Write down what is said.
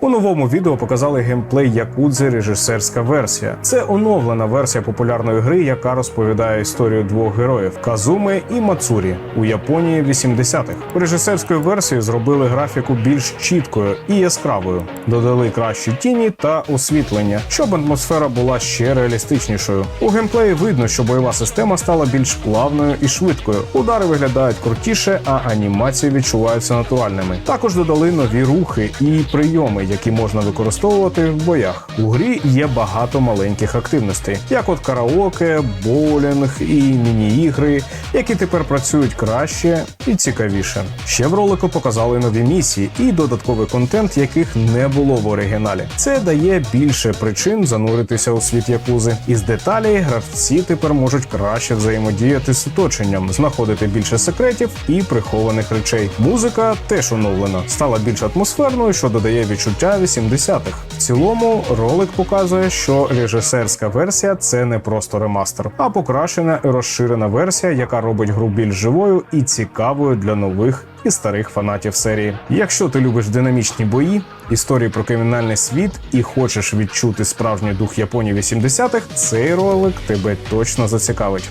У новому відео показали геймплей Якудзи режисерська версія. Це оновлена версія популярної гри, яка розповідає історію двох героїв Казуми і Мацурі у Японії 80-х. У режисерської версії зробили графіку більш чіткою і яскравою, додали кращі тіні та освітлення, щоб атмосфера була ще реалістичнішою. У геймплеї видно, що бойова система стала більш плавною і швидкою. Удари виглядають крутіше, а анімації відчуваються натуральними. Також додали нові рухи і прийоми, які можна використовувати в боях. У грі є багато маленьких активностей, як от караоке, боулінг і міні-ігри, які тепер працюють краще і цікавіше. Ще в ролику показали нові місії і додатковий контент, яких не було в оригіналі. Це дає більше причин зануритися у світ якузи. Із деталей гравці тепер можуть краще взаємодіяти з оточенням, знаходити більше секретів і прихованих речей. Музика теж оновлена, стала більш атмосферною, що додає відчуття 80-х. В цілому ролик показує, що режисерська версія це не просто ремастер, а покращена і розширена версія, яка робить гру більш живою і цікавою для нових і старих фанатів серії. Якщо ти любиш динамічні бої, історії про кримінальний світ і хочеш відчути справжній дух Японії 80-х, цей ролик тебе точно зацікавить.